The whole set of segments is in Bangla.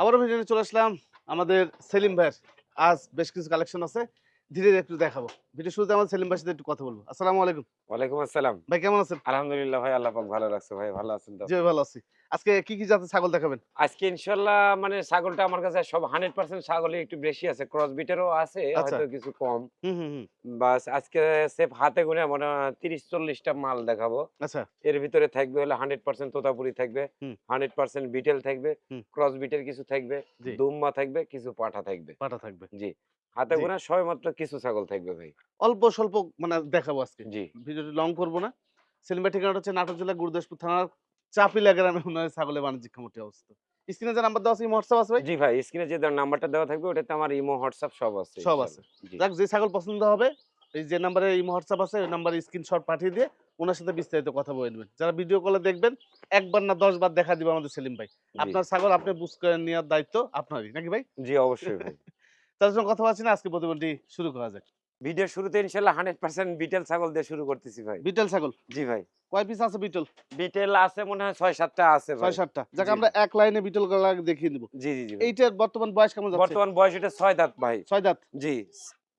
আবারও ভিডিও চলে আসলাম আমাদের সেলিম ভাইয়ের। আজ বেশ কিছু কালেকশন আছে। ধীরে ধীরে একটু দেখাবো। ভিডিও শুরুতে আমাদের সেলিম ভাইয়ের সাথে একটু কথা বলব। আসসালামু আলাইকুম। ওয়ালাইকুম আসসালাম। ভাই কেমন আছেন? আলহামদুলিল্লাহ ভাই আল্লাহ পাক ভালো রাখছে ভাই ভালো আছেন তো? জি ভালো আছি। আজকে কি কি জাতের ছাগল দেখাবেন? আজকে ইনশাল্লাহ মানে ছাগলটা আমার কাছে সব হান্ড্রেড পার্সেন্ট ছাগলই একটু বেশি আছে ক্রস বিটেরও আছে আচ্ছা। হয়তো কিছু কম। হুম হুম বাস আজকে সেফ হাতে গুনে মনে হয় তিরিশ চল্লিশটা মাল দেখাবো। আচ্ছা। এর ভিতরে থাকবে হলে হান্ড্রেড পার্সেন্ট তোতাপুরি থাকবে হুম। হান্ড্রেড পার্সেন্ট বিটেল থাকবে ক্রস বিটের কিছু থাকবে জি। দুম্বা থাকবে কিছু পাঠা থাকবে। পাটা থাকবে। জি। হাতে গোনা সবাই মাত্র কিছু ছাগল থাকবে ভাই। অল্প স্বল্প মানে দেখাবো আজকে। জি। ভিডিওটি লং করব না। ভাই ঠিকানাটা হচ্ছে নাটক জেলা গুরুদাসপুর থানার চাপিলা গ্রামে উন্নয়ন ছাগলের বাণিজ্যিক খামারটি অবস্থিত। স্ক্রিনে যে নাম্বার দেওয়া আছে হোয়াটসঅ্যাপ আছে ভাই? জি ভাই স্ক্রিনে যে নাম্বারটা দেওয়া থাকবে ওটাতে আমার ইমো হোয়াটসঅ্যাপ সব আছে সব আছে। যাক যে ছাগল পছন্দ হবে এই যে নাম্বারে হোয়াটসঅ্যাপ আছে ওই নাম্বারে স্ক্রিনশট পাঠিয়ে দিয়ে ওনার সাথে বিস্তারিত কথা বলে নেবেন। যারা ভিডিও কলে দেখবেন একবার না দশ বার দেখা দিবে আমাদের সেলিম ভাই। আপনার ছাগল আপনি বুঝ করে নেওয়ার দায়িত্ব আপনারই নাকি ভাই? জি অবশ্যই ভাই। তার জন্য কথা বলছি না আজকে প্রতিবন্ধী শুরু করা যাক। ভিডিও শুরুতে ইনশাল্লাহ হান্ড্রেড পার্সেন্ট বিটেল ছাগল দিয়ে শুরু করতেছি ভাই। বিটল ছাগল? জি ভাই। কয় পিস আছে বিটল? বিটেল আছে মনে হয় ছয় সাতটা আছে ছয় সাতটা যাক আমরা এক লাইনে বিটল গলা দেখিয়ে দিব জি জি জি এইটার বর্তমান বয়স কেমন বর্তমান বয়স এটা ছয় দাঁত ভাই। ছয় দাঁত? জি।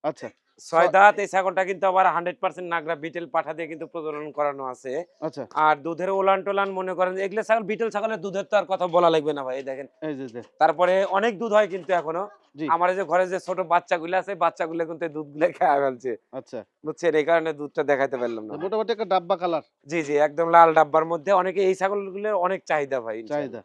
আচ্ছা। ছয় ছয়- দাঁত এই ছাগলটা কিন্তু আবার হান্ড্রেড পার্সেন্ট নাগরা বিটেল পাঠা দিয়ে কিন্তু প্রজনন করানো আছে। আচ্ছা। আর দুধের ওলান টোলান মনে করেন এগুলো ছাগল বিটেল ছাগলের দুধের তো আর কথা বলা লাগবে না ভাই দেখেন। তারপরে অনেক দুধ হয় কিন্তু এখনও। আমার যে ঘরে যে ছোট বাচ্চাগুলো আছে বাচ্চাগুলো কিন্তু দুধগুলো খেয়ে ফেলছে। আচ্ছা। বুঝছেন? এই কারণে দুধটা দেখাতে পারলাম না মোটামুটি একটা ডাব্বা কালার। জি জি একদম লাল ডাব্বার মধ্যে। অনেকে এই ছাগলগুলোর অনেক চাহিদা ভাই চাহিদা।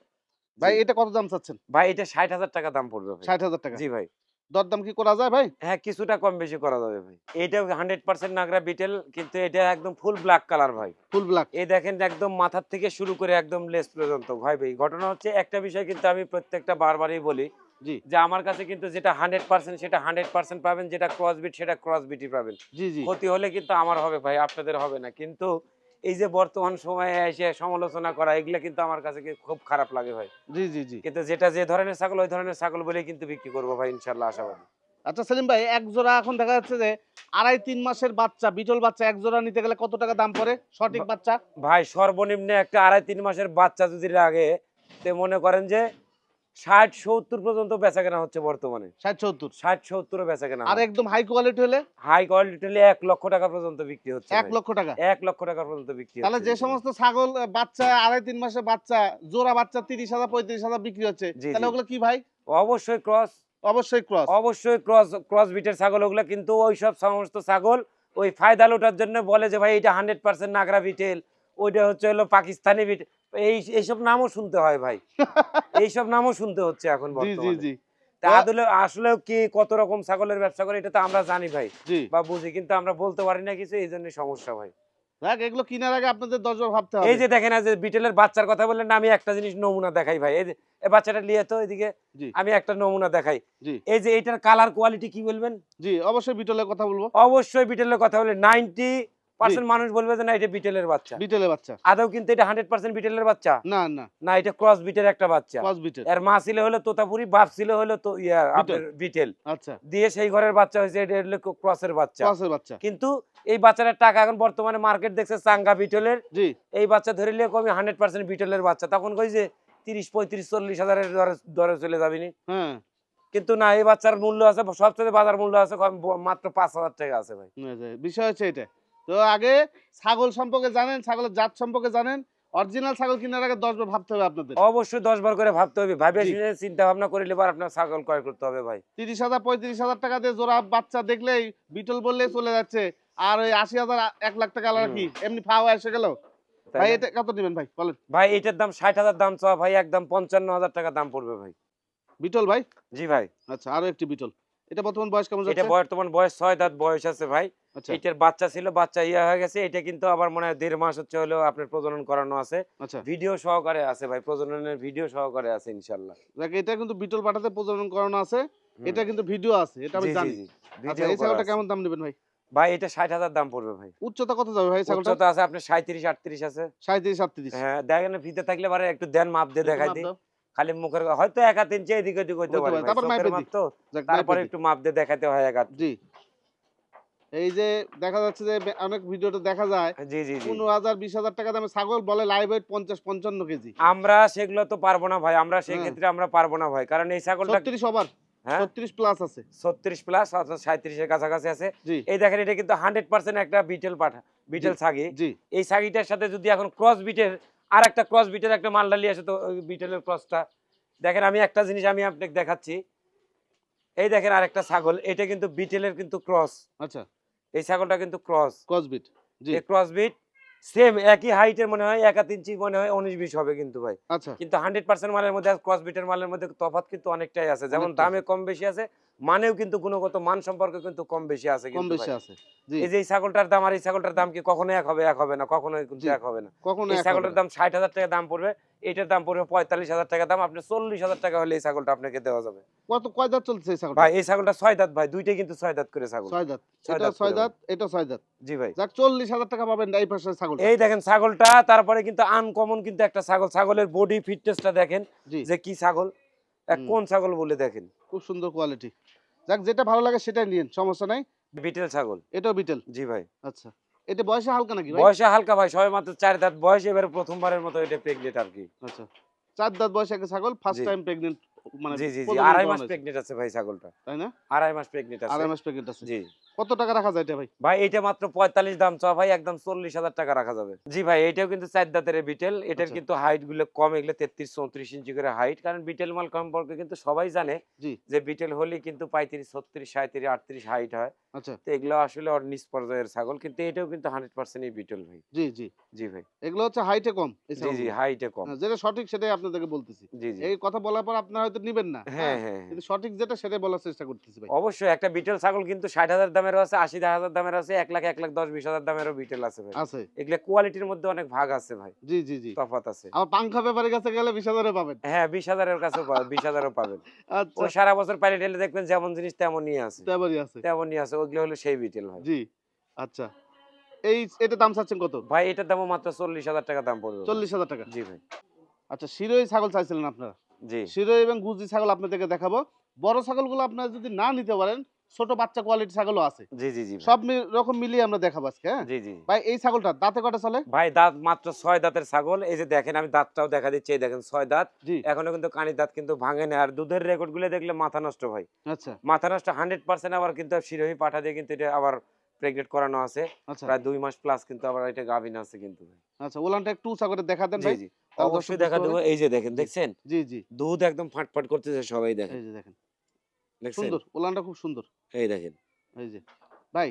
ভাই এটা কত দাম চাচ্ছেন? ভাই এটা ষাট হাজার টাকা দাম পড়বে ভাই। ষাট হাজার টাকা। জি ভাই। দরদাম কি করা যায় ভাই? হ্যাঁ কিছুটা কম বেশি করা যাবে ভাই। এটা হান্ড্রেড পার্সেন্ট নাগরা বিটেল কিন্তু এটা একদম ফুল ব্ল্যাক কালার ভাই। Full black. এই দেখেন একদম মাথার থেকে শুরু করে একদম লেস পর্যন্ত। ভাই ভাই ঘটনা হচ্ছে একটা বিষয় কিন্তু আমি প্রত্যেকটা বারবারই বলি। যে আমার কাছে কিন্তু যেটা হান্ড্রেড পার্সেন্ট সেটা হান্ড্রেড পার্সেন্ট পাবেন যেটা ক্রস বিট সেটা ক্রস বিটই পাবেন। ক্ষতি হলে কিন্তু আমার হবে ভাই আপনাদের হবে না। কিন্তু এই যে বর্তমান সময়ে এসে সমালোচনা করা এগুলা কিন্তু আমার কাছে খুব খারাপ লাগে ভাই। জি জি জি। কিন্তু যেটা যে ধরনের ছাগল ওই ধরনের ছাগল কিন্তু বিক্রি করব ভাই ইনশাল্লাহ আশাবাদী। আচ্ছা সেলিম ভাই এক জোড়া এখন দেখা যাচ্ছে যে আড়াই তিন মাসের বাচ্চা বিটল বাচ্চা এক জোড়া নিতে গেলে কত টাকা দাম পড়ে? সঠিক বাচ্চা? ভাই সর্বনিম্ন একটা আড়াই তিন মাসের বাচ্চা যদি লাগে তে মনে করেন যে ষাট সত্তর পর্যন্ত বেচা কেনা হচ্ছে বর্তমানে। ষাট সত্তর? ষাট সত্তরও বেচা কেনা আর একদম হাই কোয়ালিটি হলে? হাই কোয়ালিটি হলে এক লক্ষ টাকা পর্যন্ত বিক্রি হচ্ছে এক লক্ষ টাকা? এক লক্ষ টাকা পর্যন্ত বিক্রি তাহলে যে সমস্ত ছাগল বাচ্চা আড়াই তিন মাসের বাচ্চা জোড়া বাচ্চা তিরিশ হাজার পঁয়ত্রিশ হাজার বিক্রি হচ্ছে তাহলে ওগুলো কি ভাই? অবশ্যই ক্রস অবশ্যই ক্রস অবশ্যই ক্রস ক্রস বিটের ছাগল ওগুলো কিন্তু ওই সব সমস্ত ছাগল ওই ফায়দা লোটার জন্য বলে যে ভাই এটা হান্ড্রেড পার্সেন্ট নাগরা বিটেল ওইটা হচ্ছে হলো পাকিস্তানি বিট এই এইসব নামও শুনতে হয় ভাই। এইসব নামও শুনতে হচ্ছে এখন জি জি বর্তমানে। জি। তা আসলে আসলে কি কত রকম ছাগলের ব্যবসা করে এটা তো আমরা জানি ভাই বা বুঝি কিন্তু আমরা বলতে পারি না কিছু এই জন্য সমস্যা ভাই। এগুলো কেনার আগে আপনাদের দশবার ভাবতে হবে। এই যে দেখেন যে বিটেলের বাচ্চার কথা বললেন আমি একটা জিনিস নমুনা দেখাই ভাই। এই যে বাচ্চাটা নিয়ে তো এদিকে আমি একটা নমুনা দেখাই। এই যে এটার কালার কোয়ালিটি কি বলবেন? জি অবশ্যই বিটলের কথা বলব। অবশ্যই বিটেলের কথা বলে নাইনটি পার্সেন্ট মানুষ বলবে যে না এটা বিটেলের বাচ্চা। বিটলের বাচ্চা। আদৌ কিন্তু এটা হান্ড্রেড পার্সেন্ট বিটেলের বাচ্চা? না না। না এটা ক্রস বিটের একটা বাচ্চা। ক্রস বিটেল এর মা ছিল হলো তোতাপুরি বাপ ছিল হলো তো ইয়া বিটেল আচ্ছা। দিয়ে সেই ঘরের বাচ্চা হয়েছে এটা হলো ক্রসের বাচ্চা। ক্রসের বাচ্চা। কিন্তু এই বাচ্চাটার টাকা এখন বর্তমানে মার্কেট দেখছে চাঙ্গা বিটলের জি। এই বাচ্চা ধরে নিয়ে কমে হান্ড্রেড পার্সেন্ট বিটেলের বাচ্চা? তখন কই যে তিরিশ পঁয়ত্রিশ চল্লিশ হাজারের দরে চলে যাবিনি হ্যাঁ। কিন্তু না এই বাচ্চার মূল্য আছে সবচেয়ে বাজার মূল্য আছে মাত্র পাঁচ হাজার টাকা আছে ভাই। বিষয় হচ্ছে এটা। তো আগে ছাগল সম্পর্কে জানেন ছাগলের জাত সম্পর্কে জানেন। অরিজিনাল ছাগল কেনার আগে দশ বার ভাবতে হবে আপনাদের। অবশ্যই দশ বার করে ভাবতে হবে। ভাবে চিন্তা ভাবনা করে এবার আপনার ছাগল ক্রয় করতে হবে ভাই। তিরিশ হাজার পঁয়ত্রিশ হাজার টাকা দিয়ে জোড়া বাচ্চা দেখলেই বিটল বললেই চলে যাচ্ছে। আর ওই আশি হাজার এক লাখ টাকা আলাদা কি? এমনি ফাওয়া এসে গেল? ভাই এটা কত নেবেন ভাই? বলেন। ভাই এটার দাম ষাট হাজার দাম চাওয়া ভাই একদম পঞ্চান্ন হাজার টাকা দাম পড়বে ভাই। বিটল ভাই? জি ভাই। আচ্ছা আরও একটি বিটল। এটা বর্তমান বয়স কেমন এটা বর্তমান বয়স ছয় দাঁত বয়স আছে ভাই। আচ্ছা। এটার বাচ্চা ছিল বাচ্চা ইয়া হয়ে গেছে। এটা কিন্তু আবার মনে হয় দেড় মাস হচ্ছে হলো আপনার প্রজনন করানো আছে। আচ্ছা। ভিডিও সহকারে আছে ভাই প্রজননের ভিডিও সহকারে আছে ইনশাল্লাহ এটা কিন্তু বিটল পাঠাতে প্রজনন করানো আছে। এটা কিন্তু ভিডিও আছে এটা আমি জানি। আচ্ছা এই ছাগলটা কেমন দাম নেবেন ভাই? ভাই এটা ষাট হাজার দাম পড়বে ভাই। উচ্চতা কত যাবে ভাই উচ্চতা আছে আপনার সাঁত্রিশ আটত্রিশ আছে। সাঁত্রিশ আটত্রিশ। হ্যাঁ দেখেন ভিতরে থাকলে পারে একটু দেন মাপ দিয়ে দেখাই দিই। খালি মুখের হয়তো এক হাত ইঞ্চি এদিক ওদিক হইতে পারে পারে, তারপর একটু মাপ দিয়ে দেখাতে হয় এক হাত জি। এই যে দেখা যাচ্ছে যে অনেক ভিডিওতে দেখা যায় জি জি জি। পনেরো হাজার বিশ হাজার টাকা দামে ছাগল বলে লাইভ ওয়েট পঞ্চাশ পঞ্চান্ন কেজি। আমরা সেগুলো তো পারব না ভাই। আমরা সেই হ্যাঁ। ক্ষেত্রে আমরা পারব না ভাই। কারণ এই ছাগলটা ছত্রিশ ওভার ছত্রিশ প্লাস আছে। ছত্রিশ প্লাস অর্থাৎ সাঁত্রিশের কাছাকাছি আছে। এই দেখেন এটা কিন্তু হান্ড্রেড পার্সেন্ট একটা বিটেল পাঠা বিটেল ছাগি। এই ছাগিটার সাথে যদি এখন ক্রস বিটের আর একটা ক্রস বিটের একটা মালডালি আছে তো বিটেলের ক্রসটা দেখেন আমি একটা জিনিস আমি আপনাকে দেখাচ্ছি। এই দেখেন আরেকটা ছাগল। এটা কিন্তু বিটেলের কিন্তু ক্রস আচ্ছা। এই ছাগলটা কিন্তু ক্রস কসবিট জি। এই ক্রস বিট সেম একই হাইটের মনে হয় এক ইঞ্চি মনে হয় উনিশ বিশ হবে কিন্তু ভাই। আচ্ছা। কিন্তু হান্ড্রেড পার্সেন্ট মালের মধ্যে ক্রস বিটের মালের মধ্যে তফাৎ কিন্তু অনেকটাই আছে। যেমন দামে কম বেশি আছে মানেও কিন্তু গুণগত মান সম্পর্কে কিন্তু কম বেশি আছে কম বেশি আছে। এই যে এই ছাগলটার দাম আর এই ছাগলটার দাম কি কখনো এক হবে এক হবে না? কিন্তু এক হবে না। কখনো এই ছাগলটার দাম ষাট হাজার টাকা দাম পড়বে এটার দাম পড়বে পঁয়তাল্লিশ হাজার টাকা দাম আপনি চল্লিশ হাজার টাকা হলে এই ছাগলটা আপনাকে দেওয়া যাবে। কত কয় দাঁত চলছে এই ছাগলটা? ভাই এই ছাগলটা ছয় দাঁত ভাই দুইটাই কিন্তু ছয় দাঁত করে ছাগল। ছয় দাঁত। এটা ছয় দাঁত এটা ছয় দাঁত। জি ভাই। যাক চল্লিশ হাজার টাকা পাবেন এই পাশে ছাগল এই দেখেন ছাগলটা তারপরে কিন্তু আনকমন কিন্তু একটা ছাগল। ছাগলের বডি ফিটনেসটা দেখেন যে কি ছাগল এক কোন ছাগল বলে দেখেন। খুব সুন্দর কোয়ালিটি যাক যেটা ভালো লাগে সেটাই নিন সমস্যা নাই। বিটেল ছাগল। এটাও বিটেল? জি ভাই। আচ্ছা এটা বয়সে হালকা নাকি বয়সে হালকা ভাই সবে মাত্র চার দাঁত বয়স এবারে প্রথমবারের মতো এটা প্রেগনেন্ট আর কি। আচ্ছা চার দাঁত বয়সে একটা ছাগল ফার্স্ট টাইম প্রেগনেন্ট মানে জি জি জি আড়াই মাস প্রেগনেন্ট আছে ভাই ছাগলটা। তাই না? আড়াই মাস প্রেগনেন্ট আছে। আড়াই মাস প্রেগনেন্ট আছে। জি। কত টাকা রাখা যায় এটা ভাই? ভাই এটা মাত্র পঁয়তাল্লিশ দাম চা ভাই একদম চল্লিশ হাজার টাকা রাখা যাবে। জি ভাই এটাও কিন্তু চার দাঁতের বিটেল এটার আচ্ছা। কিন্তু হাইটগুলো কম এগুলো তেত্রিশ চৌত্রিশ ইঞ্চি করে হাইট কারণ বিটেল মাল সম্পর্কে কিন্তু সবাই জানে জি। যে বিটেল হলে কিন্তু পঁয়ত্রিশ ছত্রিশ সাঁত্রিশ আটত্রিশ হাইট হয়। আচ্ছা। তো এগুলো আসলে ওর নিচ পর্যায়ের ছাগল কিন্তু এটাও কিন্তু হান্ড্রেড পার্সেন্টই বিটেল ভাই। জি জি। জি ভাই। এগুলো হচ্ছে হাইটে কম জি জি হাইটে কম। যেটা সঠিক সেটাই আপনাদেরকে বলতেছি। জি জি। এই কথা বলার পর আপনারা হয়তো নিবেন না হ্যাঁ হ্যাঁ হ্যাঁ। কিন্তু সঠিক যেটা সেটাই বলার চেষ্টা করতেছি ভাই। অবশ্যই একটা বিটেল ছাগল কিন্তু ষাট হাজার দামেরও আছে আশি হাজার দামের আছে এক লাখ এক লাখ দশ বিশ হাজার দামেরও বিটেল আছে ভাই। আছে। এগুলো কোয়ালিটির মধ্যে অনেক ভাগ আছে ভাই। জি জি জি। তফাৎ আছে। আবার পাংখা ব্যাপারের কাছে গেলে বিশ হাজারে পাবেন। হ্যাঁ বিশ হাজারের কাছে বিশ হাজারও পাবেন। আচ্ছা। ওই সারা বছর পাইলে টেলে দেখবেন যেমন জিনিস তেমনই আছে। তেমনই আছে। তেমনই আছে ওগুলো হলো সেই বিটেল ভাই। জি আচ্ছা। এই এটা দাম চাচ্ছেন কত? ভাই এটার দামও মাত্র চল্লিশ হাজার টাকা দাম পড়বে। চল্লিশ হাজার টাকা। জি ভাই। আচ্ছা শিরোই ছাগল চাইছিলেন আপনারা? জি। শিরোই এবং গুজি ছাগল আপনাদেরকে দেখাবো। বড় ছাগলগুলো আপনারা যদি না নিতে পারেন ছোট বাচ্চা কোয়ালিটি ছাগলও আছে। জি জি জি সব রকম মিলিয়ে আমরা দেখাবো আজকে হ্যাঁ? জি জি। ভাই এই ছাগলটা দাঁতে কটা চলে? ভাই দাঁত মাত্র ছয় দাঁতের ছাগল। এই যে দেখেন আমি দাঁতটাও দেখা দিচ্ছি এই দেখেন ছয় দাঁত। এখনও কিন্তু কানি দাঁত কিন্তু ভাঙে না আর দুধের রেকর্ডগুলো দেখলে মাথা নষ্ট ভাই। আচ্ছা। মাথা নষ্ট হান্ড্রেড পার্সেন্ট আবার কিন্তু শিরোহী পাঠা দিয়ে কিন্তু এটা আবার প্রেগনেন্ট করানো আছে। আচ্ছা। প্রায় দুই মাস প্লাস কিন্তু আবার এটা গাভিন আছে কিন্তু আচ্ছা ওলানটা একটু ছাগলটা দেখা দেন ভাই। জি। অবশ্যই দেখা দেবো। এই যে দেখেন দেখছেন? জি জি। দুধ একদম ফাটফাট করতেছে সবাই দেখেন। এই যে দেখেন। সুন্দর ওলানটা খুব সুন্দর। এই দেখেন। এই যে ভাই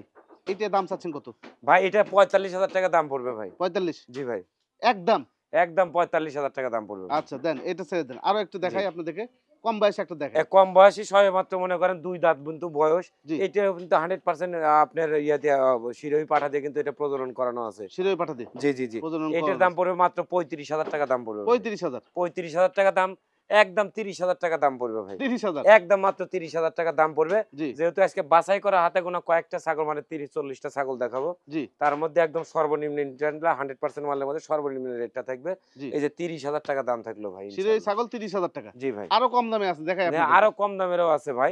এইটার দাম চাচ্ছেন কত? ভাই এটা পঁয়তাল্লিশ হাজার টাকা দাম পড়বে ভাই। পঁয়তাল্লিশ? জি ভাই। একদম? একদম পঁয়তাল্লিশ হাজার টাকা দাম পড়বে আচ্ছা দেন এটা ছেড়ে দেন। আরও একটু দেখাই আপনাদেরকে। কম বয়সে একটা দেখাই। কম বয়সী সবে মাত্র মনে করেন দুই দাঁত কিন্তু বয়স। এটা কিন্তু হান্ড্রেড পার্সেন্ট আপনার ইয়াতে শিরোহী পাঠা দিয়ে কিন্তু এটা প্রজনন করানো আছে। শিরোই পাঠা দিন জি জি জি। এটার দাম পড়বে মাত্র পঁয়ত্রিশ হাজার টাকা দাম পড়বে পঁয়ত্রিশ হাজার। পঁয়ত্রিশ হাজার টাকা দাম। একদম তিরিশ হাজার টাকা দাম পড়বে ভাই। তিরিশ হাজার? একদম মাত্র তিরিশ হাজার টাকা দাম পড়বে। যেহেতু আজকে বাছাই করা হাতে গোনা কয়েকটা ছাগল মানে তিরিশ চল্লিশটা ছাগল দেখাবো। তার মধ্যে একদম সর্বনিম্ন হান্ড্রেড পার্সেন্ট মালের মধ্যে সর্বনিম্ন রেটটা থাকবে। এই যে তিরিশ হাজার টাকা দাম থাকল ভাই ছাগল তিরিশ হাজার টাকা। জি ভাই। আরও কম দামে আছে দেখাই মানে আপনাদেরকে। আরও কম দামেরও আছে ভাই।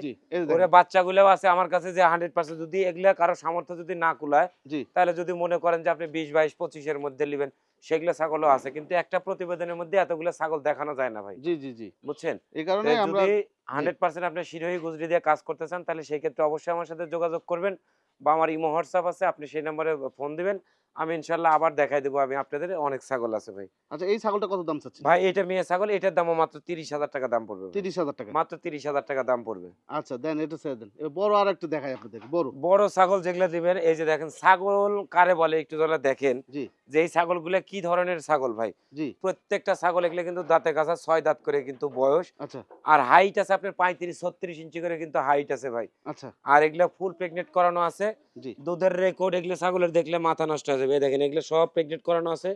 ওরে। বাচ্চাগুলোও আছে আমার কাছে যে হান্ড্রেড পার্সেন্ট যদি এগুলা কারও সামর্থ্য যদি না কুলায় তাহলে যদি মনে করেন যে আপনি বিশ বাইশ পঁচিশের মধ্যে নেবেন সেগুলো ছাগলও আছে কিন্তু একটা প্রতিবেদনের মধ্যে এতগুলো ছাগল দেখানো যায় না ভাই। জি জি জি। বুঝছেন? এই কারণে আমরা যদি হান্ড্রেড পার্সেন্ট আপনি শিরোহী গুজরি দিয়ে কাজ করতে চান তাহলে সেই ক্ষেত্রে অবশ্যই আমার সাথে যোগাযোগ করবেন বা আমার ইমো হোয়াটসঅ্যাপ আছে আপনি সেই নাম্বারে ফোন দিবেন। আমি ইনশাল্লাহ আবার দেখাই দেবো। আমি আপনাদের অনেক ছাগল আছে ভাই। আচ্ছা এই ছাগলটা কত দাম চাচ্ছেন? ভাই এটা মেয়ে ছাগল এটার দামও মাত্র তিরিশ হাজার টাকা দাম পড়বে তিরিশ হাজার টাকা। মাত্র তিরিশ হাজার টাকা দাম পড়বে। আচ্ছা দেন এটা ছেড়ে দেন। বড় আর একটু দেখাই আপনাদের বড়। বড় ছাগল যেগুলো দিবেন এই যে দেখেন ছাগল কারে বলে একটু ধরে দেখেন। জি। যে এই ছাগলগুলো কি ধরনের ছাগল ভাই? জি। প্রত্যেকটা ছাগল এগুলো কিন্তু দাঁতে কাছা ছয় দাঁত করে কিন্তু বয়স। আচ্ছা। আর হাইট আছে আপনার পঁয়ত্রিশ ছত্রিশ ইঞ্চি করে কিন্তু হাইট আছে ভাই। আচ্ছা। আর এগুলো ফুল প্রেগনেন্ট করানো আছে। জি। দুধের রেকর্ড এগুলো ছাগলের দেখলে মাথা নষ্ট হয়ে যাবে দেখেন এগুলো সব প্রেগনেন্ট করানো আছে।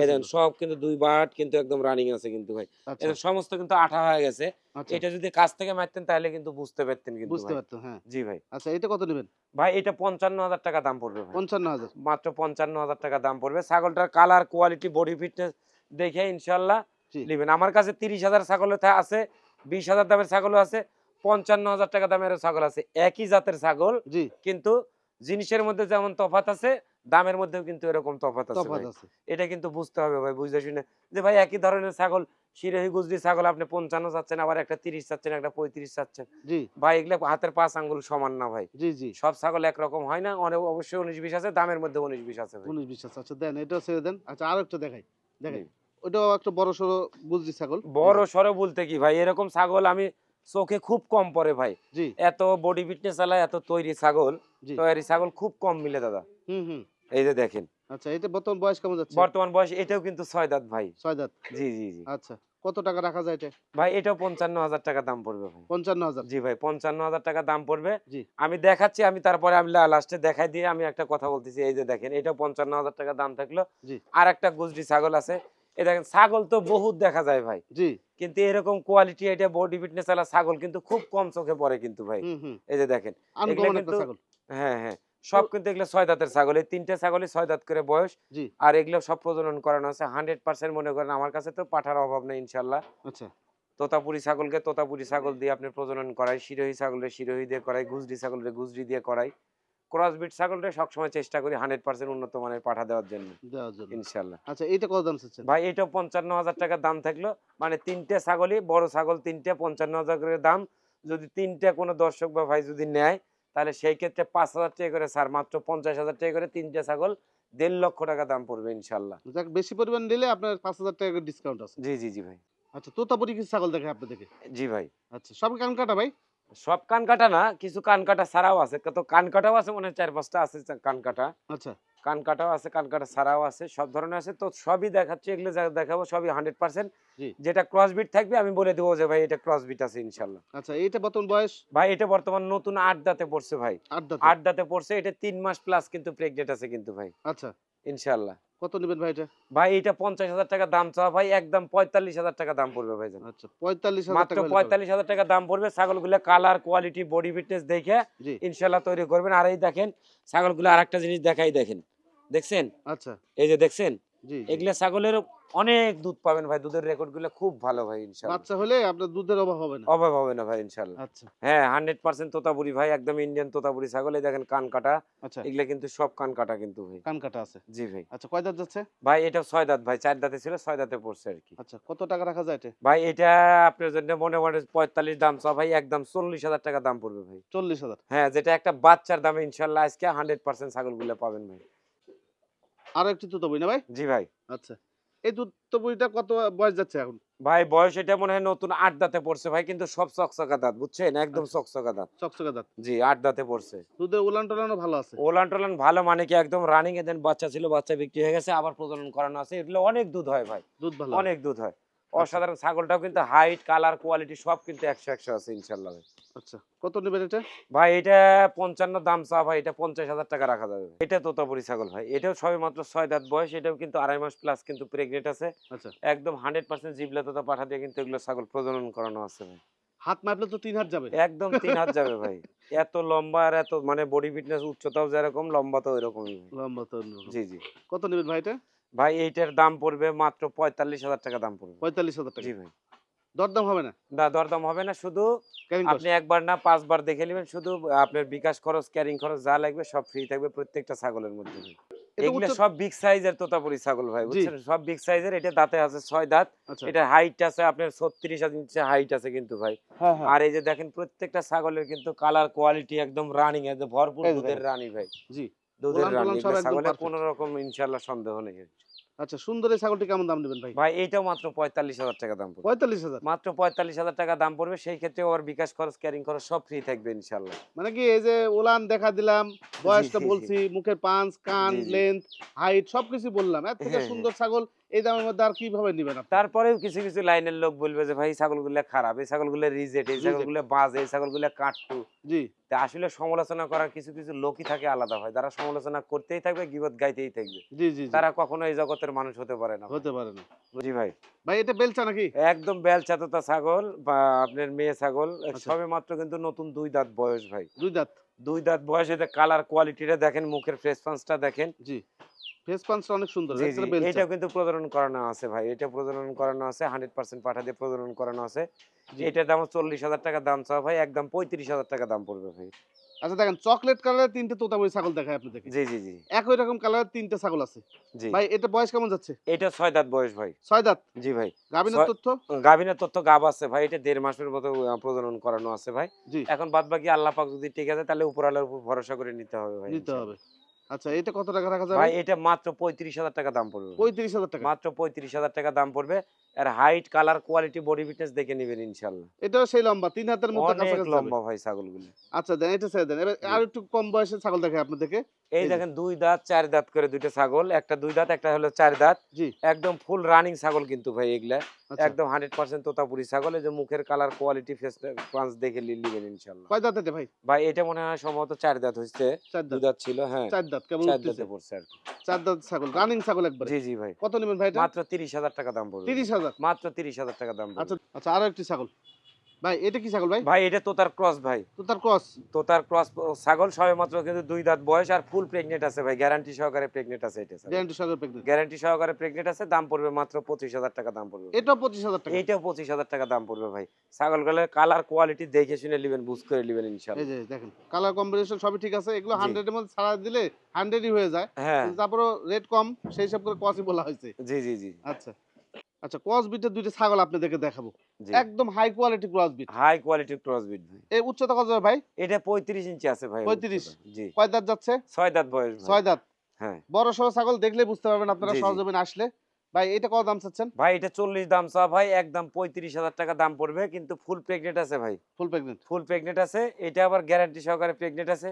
দেখেন সব কিন্তু দুই বাট কিন্তু একদম রানিং আছে কিন্তু ভাই। আচ্ছা। এটা সমস্ত কিন্তু আঠা হয়ে গেছে। আচ্ছা। এটা যদি কাছ থেকে মারতেন তাহলে কিন্তু বুঝতে পারতেন কিন্তু বুঝতে পারতো হ্যাঁ। জি ভাই। আচ্ছা এটা কত নেবেন? ভাই এটা পঞ্চান্ন হাজার টাকা দাম পড়বে পঞ্চান্ন হাজার। মাত্র পঞ্চান্ন হাজার টাকা দাম পড়বে। ছাগলটার কালার কোয়ালিটি বডি ফিটনেস দেখে ইনশাল্লাহ নেবেন। আমার কাছে তিরিশ হাজার ছাগল আছে বিশ হাজার দামের ছাগলও আছে পঞ্চান্ন হাজার টাকা দামের ছাগল আছে। একই জাতের ছাগল কিন্তু জিনিসের মধ্যে যেমন তফাত আছে দামের মধ্যেও কিন্তু এরকম তফাত আছে এটা কিন্তু বুঝতে হবে ভাই বুঝতে শুনে। যে ভাই একই ধরনের ছাগল শিরোহী গুজরি ছাগল আপনি পঞ্চান্ন চাচ্ছেন আবার একটা তিরিশ চাচ্ছেন একটা পঁয়ত্রিশ চাচ্ছেন। জি। ভাই এগুলো হাতের পাঁচ আঙ্গুল সমান না ভাই। জি জি। সব ছাগল একরকম হয় না অনেক অবশ্যই উনিশ বিশ আছে দামের মধ্যে উনিশ বিশ আছে উনিশ বিশ আছে। আচ্ছা দেন এটাও ছেড়ে দেন। আচ্ছা আর একটা দেখাই। দেখাই ওটাও একটা বড় সড়ো গুজরি ছাগল। বড় সড়ো বলতে কি ভাই এরকম ছাগল আমি চোখে খুব কম পড়ে ভাই। জি। এত বডি ফিটনেস আলা এত তৈরি ছাগল তৈরি ছাগল খুব কম মিলে দাদা। হুম হুম। এই যে দেখেন। আচ্ছা এটা বর্তমান বয়স কেমন যাচ্ছে? বর্তমান বয়স এটাও কিন্তু ছয় দাঁত ভাই। ছয় দাঁত? জি জি জি। আচ্ছা কত টাকা রাখা যায় এটা? ভাই এটাও পঞ্চান্ন হাজার টাকা দাম পড়বে ভাই। পঞ্চান্ন হাজার? জি ভাই পঞ্চান্ন হাজার টাকা দাম পড়বে। আমি দেখাচ্ছি আমি তারপরে আমি লাস্টে দেখাই দিয়ে আমি একটা কথা বলতেছি। এই যে দেখেন এটা পঞ্চান্ন হাজার টাকা দাম থাকল। জি। আর একটা গুজরি ছাগল আছে। এই দেখেন ছাগল তো বহুত দেখা যায় ভাই। জি। কিন্তু এরকম কোয়ালিটি এটা বডি ফিটনেস ছাগল কিন্তু খুব কম চোখে পড়ে কিন্তু ভাই। এই যে দেখেন হ্যাঁ হ্যাঁ। সব কিন্তু এগুলো ছয় দাঁতের ছাগল। এই তিনটে ছাগলই ছয় দাঁত করে বয়স। আর এগুলো সব প্রজনন করানো আছে। হান্ড্রেড পার্সেন্ট মনে করেন আমার কাছে তো পাঠার অভাব নেই ইনশাল্লাহ। আচ্ছা। তোতাপুরি ছাগলকে তোতাপুরি ছাগল দিয়ে আপনি প্রজনন করাই শিরোহী ছাগলের শিরোহী দিয়ে করাই গুজরি ছাগলের গুজরি দিয়ে করাই। ক্রসবিট ছাগলটা সবসময় চেষ্টা করি হান্ড্রেড পার্সেন্ট উন্নত মানের পাঠা দেওয়ার জন্য ইনশাল্লাহ। আচ্ছা এইটা কত দাম চাচ্ছেন? ভাই এটা পঞ্চান্ন হাজার টাকা দাম থাকল। মানে তিনটে ছাগলই বড় ছাগল তিনটে পঞ্চান্ন হাজার করে দাম। যদি তিনটে কোনো দর্শক বা ভাই যদি নেয় তাহলে সেই ক্ষেত্রে পাঁচ হাজার টাকা করে স্যার মাত্র পঞ্চাশ হাজার টাকা করে তিনটে ছাগল দেড় লক্ষ টাকা দাম পড়বে ইনশাল্লাহ। যাক বেশি পরিমাণ নিলে আপনার পাঁচ হাজার টাকা ডিসকাউন্ট আছে। জি জি জি ভাই। আচ্ছা তোতাপুরি কিছু ছাগল দেখে আপনাদেরকে? জি ভাই। আচ্ছা সব কান কাটা ভাই? সব কান কাটা না কিছু কান কাটা ছাড়াও আছে। তো কান কাটাও আছে মনে হয় চার পাঁচটা আছে কান কাটা। আচ্ছা। কান কাটাও আছে কান কাটা ছাড়াও আছে সব ধরনের আছে। তো সবই দেখাচ্ছি এগুলো দেখাবো সবই হান্ড্রেড পার্সেন্ট। যেটা ক্রসবিট থাকবে আমি বলে দেবো যে ভাই এটা ক্রসবিট আছে ইনশাল্লাহ। আচ্ছা এইটা বর্তমান বয়স? ভাই এটা বর্তমান নতুন আট দাঁতে পড়ছে ভাই। আট দাঁত? পড়ছে এটা তিন মাস প্লাস কিন্তু প্রেগনেন্ট আছে কিন্তু ভাই। আচ্ছা। ইনশাল্লাহ। কত নেবেন ভাই এটা? ভাই এটা পঞ্চাশ হাজার টাকা দাম চাওয়া ভাই একদম পঁয়তাল্লিশ হাজার টাকা দাম পড়বে ভাই আচ্ছা পঁয়তাল্লিশ মাত্র টাকা পঁয়তাল্লিশ হাজার টাকা দাম পড়বে ছাগলগুলো কালার কোয়ালিটি বডি ফিটনেস দেখে ইনশাল্লাহ তৈরি করবেন। আর এই দেখেন ছাগলগুলো আর একটা জিনিস দেখাই দেখেন। দেখছেন? আচ্ছা। এই যে দেখছেন। এগুলা ছাগলের অনেক দুধ পাবেন ভাই দুধের রেকর্ডগুলো খুব ভালো ভাই ইনশাল্লাহ। বাচ্চা হলে আপনার দুধের অভাব হবে না। অভাব হবে না ভাই ইনশাল্লাহ। আচ্ছা। হ্যাঁ হান্ড্রেড পার্সেন্ট তোতাপুরি ভাই একদম ইন্ডিয়ান তোতাপুরি ছাগল। এই দেখেন কান কাটা। আচ্ছা। এগুলা কিন্তু সব কান কাটা কিন্তু ভাই। কান কাটা আছে। জি ভাই। আচ্ছা কয় দাঁত যাচ্ছে? ভাই এটা ছয় দাঁত ভাই চার দাঁতে ছিল ছয় দাঁতে পড়ছে আর কি। আচ্ছা কত টাকা রাখা যায় এটা? ভাই এটা আপনার জন্য মনে মনে পঁয়তাল্লিশ দাম চা ভাই একদম চল্লিশ হাজার টাকা দাম পড়বে ভাই। চল্লিশ হাজার। হ্যাঁ যেটা একটা বাচ্চার দামে ইনশাল্লাহ আজকে হান্ড্রেড পার্সেন্ট ছাগলগুলো পাবেন ভাই। আরও একটি তো না ভাই? জি ভাই। আচ্ছা। এই কত বয়স যাচ্ছে এখন? ভাই বয়স এটা মনে হয় নতুন আট দাঁতে পড়ছে ভাই কিন্তু সব চকচকা দাঁত বুঝছেন? একদম আচ্ছা। চকচকা দাঁত। চকচকে দাঁত। জি আট দাঁতে পড়ছে। দুধের উলান টলানো ভালো আছে। ওলান টোলান ভালো মানে কি একদম রানিং এদের বাচ্চা ছিল বাচ্চা বিক্রি হয়ে গেছে আবার প্রজনন করানো আছে। এগুলো অনেক দুধ হয় ভাই। দুধ ভালো অনেক দুধ হয়। অসাধারণ ছাগলটাও কিন্তু হাইট কালার কোয়ালিটি সব কিন্তু একশো একশো আছে ইনশাল্লাহ ভাই। আচ্ছা কত নেবেন এটা? ভাই এটা পঞ্চান্ন দাম চা ভাই এটা পঞ্চাশ হাজার টাকা রাখা যাবে। এটা তোতাপুরি ছাগল ভাই। এটাও সবে মাত্র ছয় দাঁত বয়স এটাও কিন্তু আড়াই মাস প্লাস কিন্তু প্রেগনেন্ট আছে। আচ্ছা। একদম হান্ড্রেড পার্সেন্ট জিবলা তোতা পাঠা দিয়ে কিন্তু এগুলো ছাগল প্রজনন করানো আছে ভাই। হাত মাপলে তো তিন হাত যাবে। একদম তিন হাত যাবে ভাই। এত লম্বা আর এত মানে বডি ফিটনেস উচ্চতাও যেরকম লম্বা তো ওইরকমই লম্বা তো জি জি। কত নেবেন ভাই এটা? ভাই এইটার দাম পড়বে মাত্র পঁয়তাল্লিশ হাজার টাকা দাম পড়বে। পঁয়তাল্লিশ হাজার টাকা। জি ভাই। দরদাম হবে না? না দরদাম হবে না শুধু আপনি একবার না পাঁচবার দেখে নেবেন শুধু আপনার বিকাশ খরচ ক্যারিং খরচ যা লাগবে সব ফ্রি থাকবে প্রত্যেকটা ছাগলের মধ্যে। এগুলো সব বিগ সাইজের তোতাপুরি ছাগল ভাই বুঝছেন? সব বিগ সাইজের এটা দাঁতে আছে ছয় দাঁত। আচ্ছা। এটা হাইট আছে আপনার ছত্রিশ ইঞ্চি হাইট আছে কিন্তু ভাই। হ্যাঁ হ্যাঁ। আর এই যে দেখেন প্রত্যেকটা ছাগলের কিন্তু কালার কোয়ালিটি একদম রানিং একদম ভরপুর দুধের। রানী ভাই। জি। দুধের রানী ছাগলের। কোনো রকম ইনশাল্লাহ সন্দেহ নেই। আচ্ছা সুন্দর এই ছাগলটি কেমন দাম নেবেন ভাই? ভাই এইটাও মাত্র পঁয়তাল্লিশ হাজার টাকা দাম পড়বে। পঁয়তাল্লিশ হাজার? মাত্র পঁয়তাল্লিশ হাজার টাকা দাম পড়বে। সেই ক্ষেত্রে ওর বিকাশ খরচ ক্যারিং খরচ সব ফ্রি থাকবে ইনশাল্লাহ মানে কি এই যে ওলান দেখা দিলাম বয়সটা। বলছি মুখের পাঁচ কান। লেন্থ হাইট সবকিছু বললাম। এর থেকে হ্যাঁ, সুন্দর ছাগল এই দামের মধ্যে আর কীভাবে নিবেন তারপরেও কিছু কিছু লাইনের লোক বলবে যে ভাই ছাগলগুলো খারাপ এই ছাগলগুলো রিজেট এই। ছাগলগুলো বাজে এই ছাগলগুলো কাটটু জি। তা আসলে সমালোচনা করার কিছু কিছু লোকই থাকে আলাদা হয় যারা সমালোচনা করতেই থাকবে গিবত গাইতেই থাকবে। জি জি জি। তারা কখনো এই জগতের মানুষ হতে পারে না হতে পারে না। বুঝি ভাই। ভাই এটা বেলচা নাকি? একদম বেলচাততা ছাগল বা আপনার মেয়ে ছাগল। আচ্ছা। সবে মাত্র কিন্তু নতুন দুই দাঁত বয়স ভাই। দুই দাঁত? দুই দাঁত বয়স কালার কোয়ালিটিটা দেখেন মুখের পান্সটা দেখেন। জি। ফেস পাঞ্চটা অনেক সুন্দর জি জি এক্সেলে বেলচা। এটাও কিন্তু প্রজনন করানো আছে ভাই এটা প্রজনন করানো আছে হান্ড্রেড পার্সেন্ট পাঠা দিয়ে প্রজনন করানো আছে। এটার দাম চল্লিশ হাজার টাকা দাম চাওয়া ভাই একদম পঁয়ত্রিশ হাজার টাকা দাম পড়বে ভাই। আচ্ছা দেখেন চকলেট কালারের তিনটে তোতাপুরি ছাগল দেখায় আপনাদেরকে। জি জি জি। একই রকম কালারের তিনটে ছাগল আছে। জি। ভাই এটা বয়স কেমন যাচ্ছে? এটা ছয় দাঁত বয়স ভাই। ছয় দাঁত? জি ভাই। গাভিনের তথ্য? গাভিনের তথ্য গাব আছে ভাই এটা দেড় মাসের মতো প্রজনন করানো আছে ভাই। এখন বাদ বাকি আল্লাহ পাক যদি ঠিক আছে তাহলে উপরালার উপর ভরসা করে নিতে হবে ভাই নিতে হবে। আচ্ছা এটা কত টাকা রাখা যাবে? ভাই এটা মাত্র পঁয়ত্রিশ হাজার টাকা দাম পড়বে ভাই। পঁয়ত্রিশ হাজার টাকা? মাত্র পঁয়ত্রিশ হাজার টাকা দাম পড়বে। আর height colour quality body fitness দেখে নেবেন ইনশাআল্লাহ। এটা সেই লম্বা তিন হাতের মতো কাছাকাছি লম্বা ভাই ছাগলগুলো। আচ্ছা দেন এটা ছেড়ে দেন। আর একটু কম বয়সের ছাগল দেখে আপনাদেরকে। এই দেখেন দুই দাঁত চার দাঁত করে দুইটা ছাগল একটা দুই দাঁত একটা হলো চার দাঁত। একদম ফুল রানিং ছাগল কিন্তু ভাই এগুলা। আচ্ছা। একদম হান্ড্রেড পার্সেন্ট তোতাপুরি ছাগল। এই যে মুখের কালার কোয়ালিটি ফেস পাঁচ দেখে লিবেন ইনশাল্লাহ। কয় দাঁত ভাই? ভাই এটা মনে হয় সম্ভবত চার দাঁত হচ্ছে দুই দাঁত। ছিল হ্যাঁ। চার দাঁত কেবল চার দাঁতে পড়ছে আর। চার দাঁত ছাগল রানিং ছাগল একবার? জি জি ভাই। কত নেবেন ভাই এটা? মাত্র তিরিশ হাজার টাকা দাম পড়বে। তিরিশ হাজার। মাত্র তিরিশ হাজার টাকা দাম আচ্ছা আচ্ছা আরও একটি ছাগল। ভাই এটা কি ছাগল ভাই? ভাই এটা তোতার ক্রস ভাই। তো তার ক্রস? তোতার ক্রস ছাগল সবে মাত্র কিন্তু দুই দাঁত বয়স আর ফুল প্রেগনেন্ট আছে ভাই। গ্যারান্টি সহকারে প্রেগনেন্ট আছে এটা গ্যারান্টি ছাগল প্রেগনেন্ট গ্যারান্টি সহকারে প্রেগনেন্ট আছে দাম পড়বে মাত্র পঁচিশ হাজার টাকা দাম পড়বে এটাও পঁচিশ হাজার টাকা? এইটাও পঁচিশ হাজার টাকা দাম পড়বে ভাই। ছাগলগুলোর কালার কোয়ালিটি দেখে শুনে নেবেন বুঝ করে নেবেন এই যে দেখেন কালার কম্বিনেশন সবই ঠিক আছে এগুলো জি। হান্ড্রেড এর মধ্যে ছাড়া দিলে হান্ড্রেডই হয়ে যায়। হ্যাঁ। কিন্তু রেট কম সেই হিসাব করে কসই বলা হয়েছে। জি জি জি। আচ্ছা। আচ্ছা দুইটা ছাগল আপনাদেরকে দেখাবো। একদম হাই কোয়ালিটি ক্রস বিট হাই কোয়ালিটির ক্রস বিট ভাই। এই উচ্চতা কত ভাই? এটা পঁয়ত্রিশ ইঞ্চি আছে ভাই 35 জি। কয় দাঁত যাচ্ছে? দাঁত বয়স দাঁত। হ্যাঁ। বড় সড়ো ছাগল দেখলে বুঝতে পারবেন আপনারা। সরজমিন আসলে। ভাই এটা কত দাম চাচ্ছেন? ভাই এটা চল্লিশ দাম চা ভাই একদম পঁয়ত্রিশ হাজার টাকা দাম পড়বে কিন্তু ফুল প্রেগনেন্ট আছে ভাই। ফুল প্রেগনেন্ট ফুল প্রেগনেন্ট আছে এটা আবার গ্যারান্টি সহকারে প্রেগনেন্ট আছে।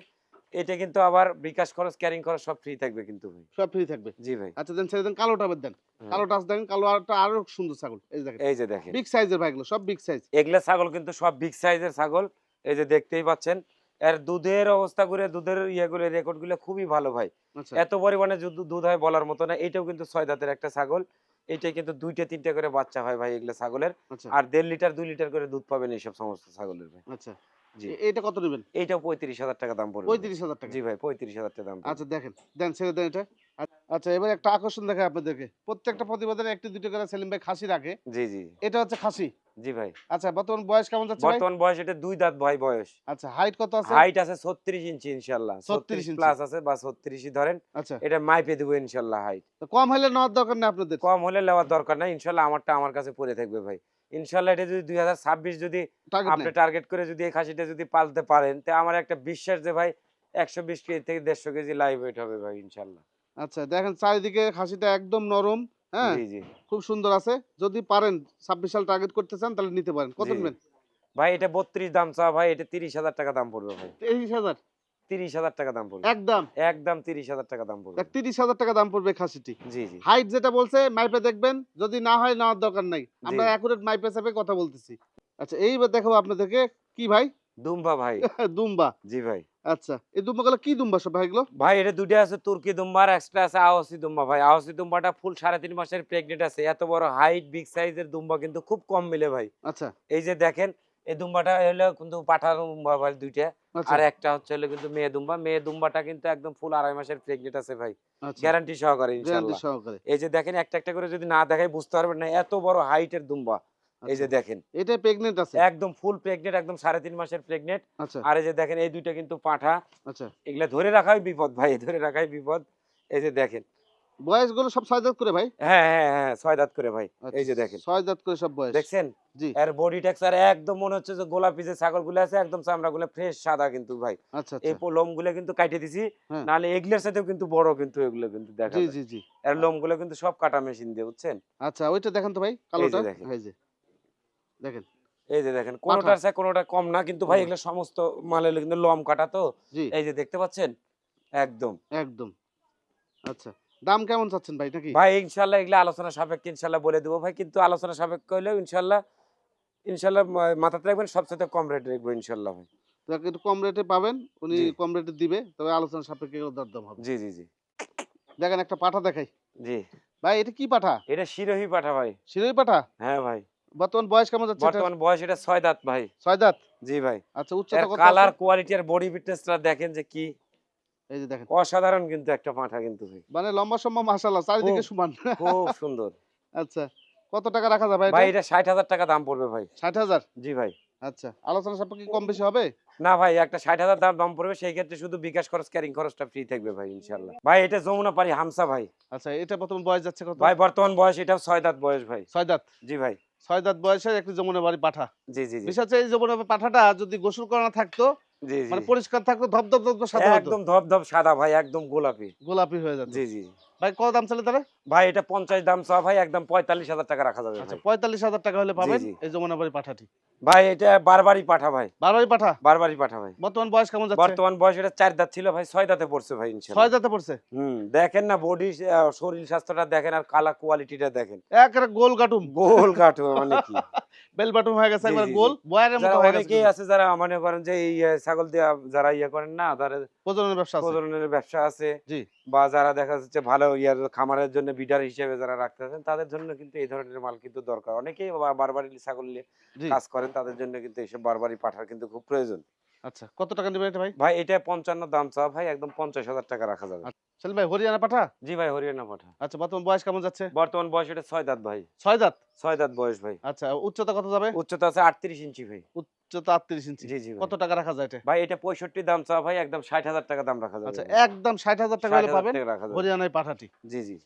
এটা কিন্তু আবার বিকাশ খরচ ক্যারিং খরচ সব ফ্রি থাকবে কিন্তু ভাই। সব ফ্রি থাকবে? জি ভাই। আচ্ছা দেন ছেড়ে দেন কালোটা বাদ দেন। কালোটা আছে দেখেন কালোটা আরও সুন্দর ছাগল। এই যে দেখেন। এই যে দেখেন। বিগ সাইজের ভাই এগুলো সব বিগ সাইজ এগুলা ছাগল কিন্তু সব বিগ সাইজের ছাগল। এই যে দেখতেই পাচ্ছেন এর দুধের অবস্থা করে দুধের ইয়েগুলো রেকর্ডগুলো খুবই ভালো ভাই। আচ্ছা। এত পরিমাণে দুধ হয় বলার মতো না এটাও কিন্তু ছয় দাঁতের একটা ছাগল। এটা কিন্তু দুইটা তিনটা করে বাচ্চা হয় ভাই এগুলো ছাগলের। আচ্ছা। আর দেড় লিটার দুই লিটার করে দুধ পাবেন এইসব সমস্ত ছাগলের ভাই। আচ্ছা। এটা কত নেবেন? এইটাও পঁয়ত্রিশ হাজার টাকা দাম পড়বে। পঁয়ত্রিশ হাজার টাকা। জি ভাই পঁয়ত্রিশ হাজার টাকা দাম আচ্ছা দেখেন দেন ছেড়ে দেন এটা। আচ্ছা, এবার একটা আকর্ষণ দেখায় আপনাদেরকে। প্রত্যেকটা প্রতিবেদনে একটি দুটো করে সেলিম ভাই খাসি রাখে জি জি। এটা হচ্ছে খাসি। জি ভাই। আচ্ছা বর্তমান বয়স কেমন যাচ্ছে ভাই? বর্তমান বয়স এটা দুই দাঁত ভাই বয়স। আচ্ছা হাইট কত আছে? হাইট আছে ছত্রিশ ইঞ্চি ইনশাল্লাহ 36 ছত্রিশ ইঞ্চি। প্লাস আছে বা ছত্রিশই ধরেন। আচ্ছা। এটা মাইপে দেবো ইনশাল্লাহ হাইট তো কম হলে নেওয়ার দরকার নেই আপনাদের? কম হলে নেওয়ার দরকার নাই। ইনশাল্লাহ আমারটা আমার কাছে পড়ে থাকবে ভাই। ইনশাল্লাহ এটা যদি দুই হাজার ছাব্বিশ যদি আপনি টার্গেট করে যদি এই খাসিটা যদি পালতে পারেন তে আমার একটা বিশ্বাস যে ভাই একশো বিশ কেজি থেকে দেড়শো কেজি লাইভ ওয়েট হবে ভাই ইনশাল্লাহ। আচ্ছা দেখেন চারিদিকে খাসিটা একদম নরম হ্যাঁ? জি জি। খুব সুন্দর আছে। যদি পারেন ছাব্বিশ সাল টার্গেট করতে চান তাহলে নিতে পারেন। কত নেবেন? ভাই এটা বত্রিশ দাম চা ভাই এটা তিরিশ হাজার টাকা দাম পড়বে ভাই। তিরিশ হাজার? তিরিশ হাজার টাকা দাম পড়বে। একদম। একদম তিরিশ হাজার টাকা দাম পড়বে। তিরিশ হাজার টাকা দাম পড়বে খাসিটি। জি জি। হাইট যেটা বলছে মাইপে দেখবেন যদি না হয় নেওয়ার দরকার নাই। আমরা। অ্যাকুরেট মাইপে কথা বলতেছি। আচ্ছা এইবার দেখাবো আপনাদেরকে কি ভাই? দুম্বা ভাই। দুম্বা। জি ভাই। আচ্ছা এই দুম্বা গুলো কি দুম্বা সব ভাই এগুলো? ভাই এটা দুটো আছে তুর্কি দুম্বা আর এক্সট্রা আছে আওয়াসি দুম্বা ভাই। আওয়াসি দুম্বাটা ফুল সাড়ে তিন মাসের প্রেগনেন্ট আছে। এত বড় হাইট বিগ সাইজের দুম্বা কিন্তু খুব কম মিলে ভাই। আচ্ছা। এই যে দেখেন এই দুম্বাটা হলো কিন্তু পাঠার ভাই দুইটা। আচ্ছা। আর একটা হচ্ছে হলো কিন্তু মেয়ে দুম্বা। মেয়ে দুম্বাটা কিন্তু একদম ফুল আড়াই মাসের প্রেগনেন্ট আছে ভাই। আচ্ছা। গ্যারান্টি সহকারে ইনশাআল্লাহ এই যে দেখেন একটা একটা করে যদি না দেখাই বুঝতে পারবেন না এত বড় হাইটের দুম্বা। এই যে আচ্ছা। দেখেন। এটা প্রেগনেন্ট আছে? একদম ফুল প্রেগনেন্ট একদম সাড়ে তিন মাসের প্রেগনেন্ট আচ্ছা। আর এই যে দেখেন এই দুইটা কিন্তু পাঠা। আচ্ছা। এগুলা ধরে রাখাই বিপদ ভাই ধরে রাখাই বিপদ। এই যে দেখেন। বয়সগুলো সব ছয় দাঁত করে ভাই? হ্যাঁ হ্যাঁ হ্যাঁ ছয় দাঁত করে ভাই। আচ্ছা, এই যে দেখেন। ছয় দাঁত করে সব বয়স। দেখছেন? জি। এর বডি টেক্সচার একদম মনে হচ্ছে যে গোলাপি যে ছাগলগুলো আছে একদম চামড়া গুলো ফ্রেশ সাদা কিন্তু ভাই। আচ্ছা এই আচ্ছা। লোমগুলো কিন্তু কাটে দিছি। হ্যাঁ। নাহলে এগুলোর সাথেও কিন্তু বড় কিন্তু এগুলো কিন্তু দেখা জি জি জি। এর লোমগুলো কিন্তু সব কাটা মেশিন দিয়ে বুঝছেন? আচ্ছা ওইটা দেখেন তো ভাই কালোটা? এই যে দেখেন। এই যে। দেখেন। কোনোটার কোনোটা কম না কিন্তু ভাই। এগুলো সমস্ত মালের কিন্তু লম কাটা তো। এই যে দেখতে পাচ্ছেন? একদম। একদম। আচ্ছা। দাম কেমন চাচ্ছেন ভাই নাকি? ভাই ইনশাল্লাহ এগুলো আলোচনা সাপেক্ষে ইনশাল্লাহ বলে দেবো ভাই কিন্তু আলোচনা সাপেক্ষ হইলেও ইনশাল্লাহ ইনশাল্লাহ মাথাতে রাখবেন সবচেয়ে কম রেট রাখব ইনশাল্লাহ ভাই। একটু কম রেটে পাবেন উনি কম রেটে দিবে তবে আলোচনা সাপেক্ষে এগুলো দরদাম হবে। জি জি জি। দেখেন একটা পাঠা দেখাই। জি। ভাই এটা কি পাঠা? এটা শিরোহী পাঠা ভাই। শিরোই পাঠা? হ্যাঁ ভাই। বর্তমান বয়স কেমন যাচ্ছে বর্তমান বয়স এটা ছয় দাঁত ভাই। ছয় দাঁত? জি ভাই। আচ্ছা উচ্চতা কত কালার কোয়ালিটি আর বডি ফিটনেসটা দেখেন যে কি এই যে দেখেন। অসাধারণ কিন্তু একটা পাঠা কিন্তু ভাই। মানে লম্বা সম্ভব মাশাআল্লাহ চারিদিকে সমান। খুব সুন্দর। আচ্ছা কত টাকা রাখা যাবে ভাই এটা? এটা ষাট হাজার টাকা দাম পড়বে ভাই। ষাট হাজার? জি ভাই। আচ্ছা আলোচনা সাপেক্ষে কম বেশি হবে? না ভাই একটা ষাট হাজার দাম দাম পড়বে সেই ক্ষেত্রে শুধু বিকাশ খরচ ক্যারিং খরচটা ফ্রি থাকবে ভাই ইনশাল্লাহ ভাই এটা যমুনা পারি হামসা ভাই। আচ্ছা এটা প্রথম বয়স যাচ্ছে কত? ভাই বর্তমান বয়স এটা ছয় দাঁত বয়স ভাই। ছয় দাঁত? জি ভাই। ছয় দাঁত বয়সের একটি যমুনা বাড়ি পাঠা। জি জি জি। বিশেষ এই যমুনা পাঠাটা যদি গোসল করানো থাকতো মানে পরিষ্কার থাকতো ধপ ধপ ধপ সাদা একদম ধপ ধপ সাদা ভাই একদম গোলাপি। গোলাপি হয়ে যাচ্ছে। জি জি। ভাই কত দাম চলে তাহলে? ভাই এটা পঞ্চাশ দাম চা ভাই একদম পঁয়তাল্লিশ হাজার টাকা রাখা যাবে আচ্ছা পঁয়তাল্লিশ হাজার টাকা হলে পাবেন। এই যমুনা পাঠাটি। ভাই এটা বারবারই পাঠা ভাই। বারবারই পাঠা? বারবারই পাঠা ভাই। বর্তমান বয়স কেমন যাচ্ছে? বর্তমান বয়স এটা চার দাঁত ছিল ভাই ছয় দাঁতে পড়ছে ভাই ছয় দাঁতে পড়ছে? হুম দেখেন না বডি শরীর স্বাস্থ্যটা দেখেন আর কালা কোয়ালিটিটা দেখেন। একেবারে গোল কাটুম। গোল কাঠু মানে কি? বেল বাটুম হয়ে গেছে একবার গোল বয়ারের মতো যারা হয়ে গেছে। অনেকেই আছে যারা মনে করেন যে এই ছাগল দিয়ে যারা ইয়ে করেন না তারা প্রজননের ব্যবসা আছে। প্রজননের ব্যবসা আছে। জি। বা যারা দেখা যাচ্ছে ভালো ইয়ার খামারের জন্য বিডার হিসেবে যারা রাখতেছেন তাদের জন্য কিন্তু এই ধরনের মাল কিন্তু দরকার। অনেকেই বা- বারবারই ছাগল নিয়ে কাজ করেন তাদের জন্য কিন্তু এইসব বারবারই পাঠার কিন্তু খুব প্রয়োজন। আচ্ছা কত টাকা নেবেন এটা ভাই? ভাই এটা পঞ্চান্ন দাম চা ভাই একদম পঞ্চাশ হাজার টাকা রাখা যাবে। সেলিম ভাই হরিয়ানা পাঠা? জি ভাই হরিয়ানা পাঠা। আচ্ছা বর্তমান বয়স কেমন যাচ্ছে? বর্তমান বয়স এটা ছয় দাঁত ভাই। ছয় দাঁত? ছয় দাঁত বয়স ভাই। আচ্ছা উচ্চতা কত যাবে? উচ্চতা আছে আটত্রিশ ইঞ্চি ভাই। উচ্চতা আটত্রিশ ইঞ্চি। জি জি কত টাকা রাখা যায় এটা? ভাই এটা পঁয়ষট্টি দাম চা ভাই একদম ষাট হাজার টাকা দাম রাখা যাবে আচ্ছা একদম ষাট হাজার টাকা পাবেন। হরিয়ানায় পাঠাটি। জি জি।